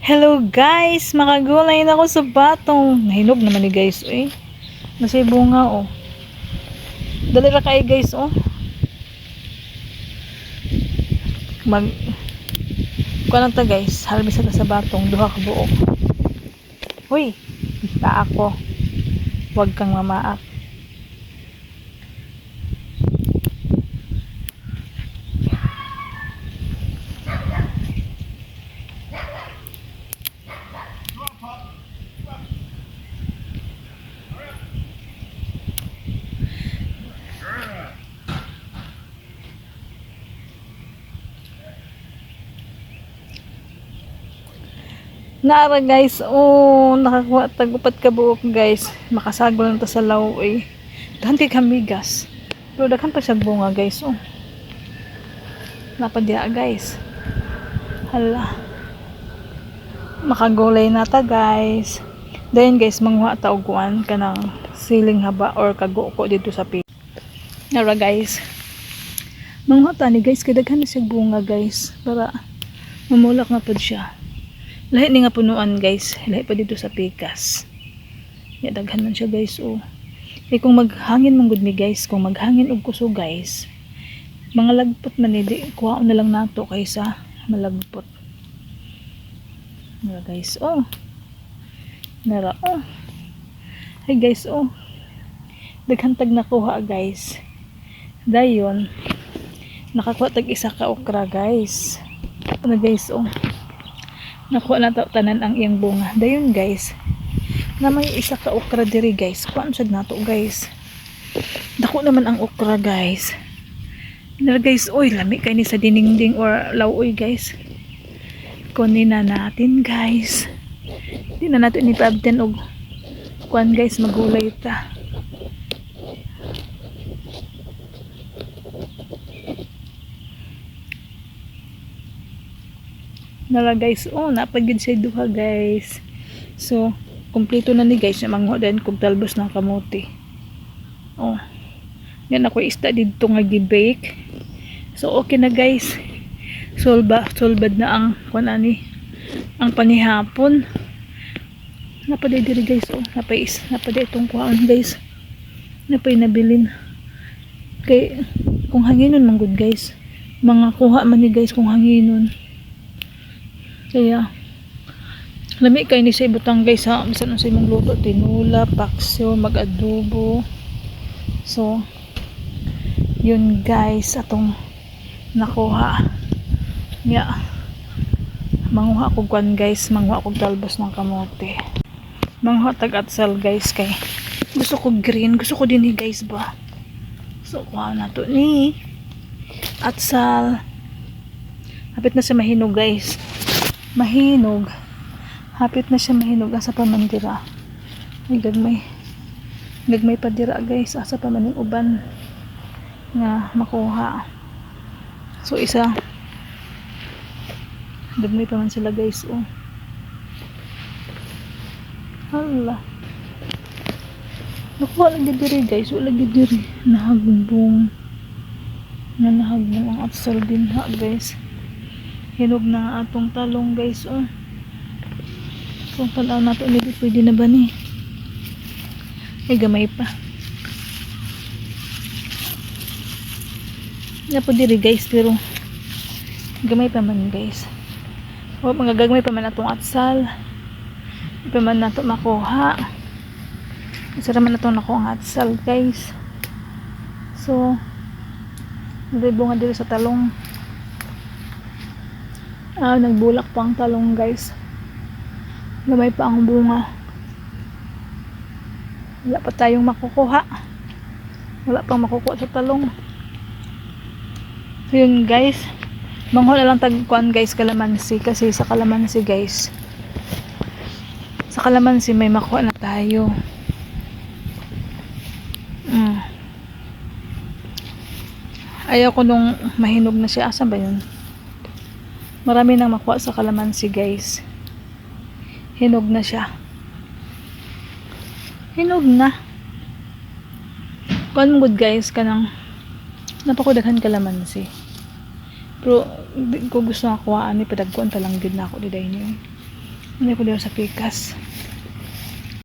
Hello guys, makagulay na ako sa batong. Nahinog naman ni guys, eh. Nasa bunga, oh. Dali ra kayo guys, oh. Mag... Kuha lang ta guys, na ta sa batong, duha ka buok. Uy, ta ako. Huwag kang mamaak. Naara guys, oh, nakakuha tagupat ka buok guys. Makasagol lang ta sa law eh. Dahan kay kamigas. Pero daghan pa siya bunga guys, oh. Napadya guys. Hala. Makagulay na ta guys. Dayon guys, manguha ta og kuan kanang siling haba or kaguko dito sa pi. Nara guys. Manguha ta ni guys, kay daghan siya bunga guys. Para mamulak na pod siya. Lahi ni nga punuan guys. Lahi pa dito sa pikas. Ya daghan man siya guys oh. Eh kung maghangin man gud mi guys, kung maghangin og kuso guys, mga lagpot man ni di kuha na lang nato kaysa malagpot. Nara guys oh. Nara oh. Hey guys oh. Daghan tag nakuha guys. Dayon nakakuha tag isa ka okra guys. Ano guys oh nakuha na to tanan ang iyang bunga. Dayon guys. Na may isa ka okra diri guys. Kuan sad nato guys. Dako naman ang okra guys. Nila guys oy lami kay ni sa diningding or lawoy guys. Kunin na natin guys. Di na nato ni paabten og kuan guys magulay ta nala guys. Oh napagid siya duha guys. So kompleto na ni guys na mangho din kog talbos ng kamote. Oh. Yan ako ista dito nga gi-bake. So okay na guys. Solba solbad na ang kuan ani ang panihapon. Napaday diri guys. Oh napay napaday itong kuan guys. Napay nabilin. Kay kung hanginon man good guys. Mga kuha man ni guys kung hanginon kaya, lami kay ni sa ibutang guys ha. Bisan sa imong luto, tinula, paksyo, mag-adobo. So, yun guys, atong nakuha. Yeah. Manguha ko kwan guys, manguha ko talbos ng kamote. Manguha tag atsal guys kay gusto ko green, gusto ko din ni guys ba. So, kuha na to ni atsal. Hapit na sa mahinog guys mahinog. Hapit na siya mahinog asa pa man dira. Ay gagmay gagmay pa dira guys asa pa man uban nga makuha. So isa gagmay pa man sila guys oh. Hala. Nakuha lagi diri guys wala lagi diri. Nahagbong na nahagbong ang atsal din ha guys hinog na atong talong guys oh. Kung talaw nato ulit pwede na ba ni? Ay gamay pa. Na po diri guys pero gamay pa man guys. O mga gagmay pa man atong atsal. Pa man nato makuha. Isa naman atong nakuha ang atsal guys. So nalibungan diri sa talong Ah, nagbulak pa ang talong guys. Lamay pa ang bunga. Wala pa tayong makukuha. Wala pang makukuha sa talong. So yun guys. Manghol na lang tagkuan guys kalamansi. Kasi sa kalamansi guys. Sa kalamansi may makuha na tayo. Mm. Ayaw ko nung mahinog na siya. Asan ba yun? Marami nang makuha sa kalamansi guys. Hinog na siya. Hinog na. Kuan good guys kanang napakudaghan kalamansi. Pero di ko gusto nga kuhaan. Ni padagkuan ta lang gid na ako diday niyo Hindi ko sa pikas.